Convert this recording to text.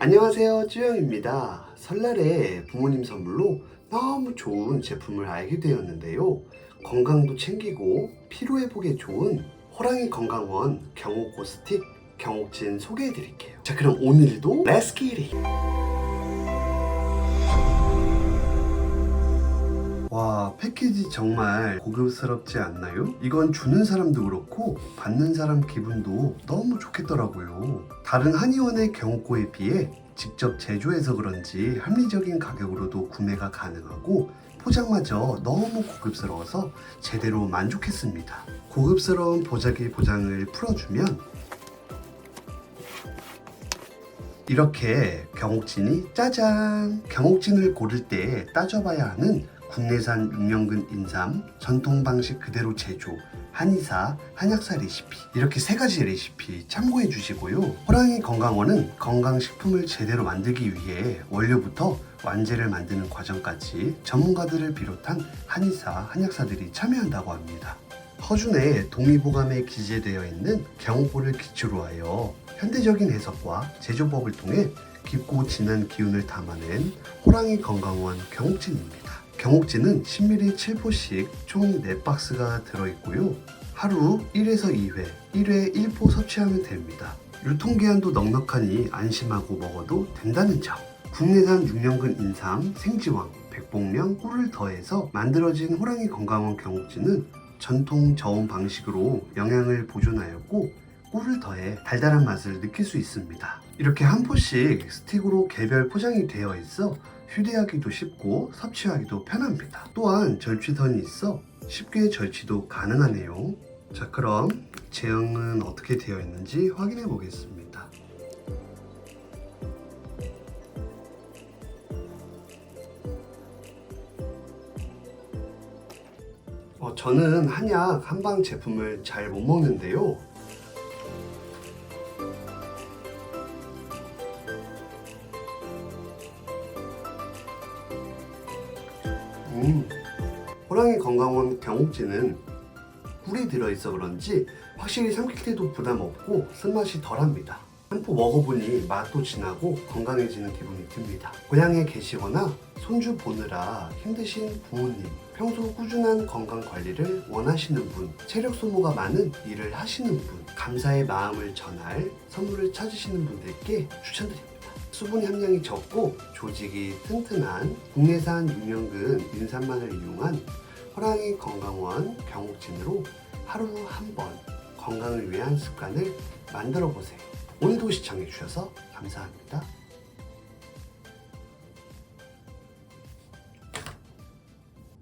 안녕하세요 쭈영입니다. 설날에 부모님 선물로 너무 좋은 제품을 알게 되었는데요. 건강도 챙기고 피로회복에 좋은 호랑이 건강원 경옥고 스틱 경옥진 소개해 드릴게요. 자 그럼 오늘도 기릿 패키지 정말 고급스럽지 않나요? 이건 주는 사람도 그렇고 받는 사람 기분도 너무 좋겠더라고요 다른 한의원의 경옥고에 비해 직접 제조해서 그런지 합리적인 가격으로도 구매가 가능하고 포장마저 너무 고급스러워서 제대로 만족했습니다 고급스러운 보자기 포장을 풀어주면 이렇게 경옥진이 짜잔! 경옥진을 고를 때 따져봐야 하는 국내산 6년근 인삼, 전통 방식 그대로 제조, 한의사, 한약사 레시피 이렇게 세 가지 레시피 참고해 주시고요. 호랑이 건강원은 건강식품을 제대로 만들기 위해 원료부터 완제를 만드는 과정까지 전문가들을 비롯한 한의사, 한약사들이 참여한다고 합니다. 허준의 동의보감에 기재되어 있는 경호고를 기초로 하여 현대적인 해석과 제조법을 통해 깊고 진한 기운을 담아낸 호랑이 건강원 경옥진입니다. 경옥진은 10ml 7포씩 총 4박스가 들어있고요. 하루 1에서 2회, 1회 1포 섭취하면 됩니다. 유통기한도 넉넉하니 안심하고 먹어도 된다는 점. 국내산 6년근 인삼, 생지왕, 백봉령, 꿀을 더해서 만들어진 호랑이 건강원 경옥진은 전통 저온 방식으로 영양을 보존하였고 꿀을 더해 달달한 맛을 느낄 수 있습니다. 이렇게 한 포씩 스틱으로 개별 포장이 되어 있어 휴대하기도 쉽고 섭취하기도 편합니다. 또한 절취선이 있어 쉽게 절취도 가능하네요. 자 그럼 제형은 어떻게 되어 있는지 확인해 보겠습니다. 어, 저는 한약 한방 제품을 잘 못 먹는데요. 음, 호랑이 건강원 경옥지는 꿀이 들어있어 그런지 확실히 삼킬 때도 부담 없고 쓴맛이 덜합니다. 한 포 먹어보니 맛도 진하고 건강해지는 기분이 듭니다. 고향에 계시거나 손주 보느라 힘드신 부모님, 평소 꾸준한 건강 관리를 원하시는 분, 체력 소모가 많은 일을 하시는 분, 감사의 마음을 전할 선물을 찾으시는 분들께 추천드립니다. 수분 함량이 적고 조직이 튼튼한 국내산 유명근 인삼만을 이용한 호랑이 건강원 경옥진으로 하루 한 번 건강을 위한 습관을 만들어 보세요. 오늘도 시청해 주셔서 감사합니다.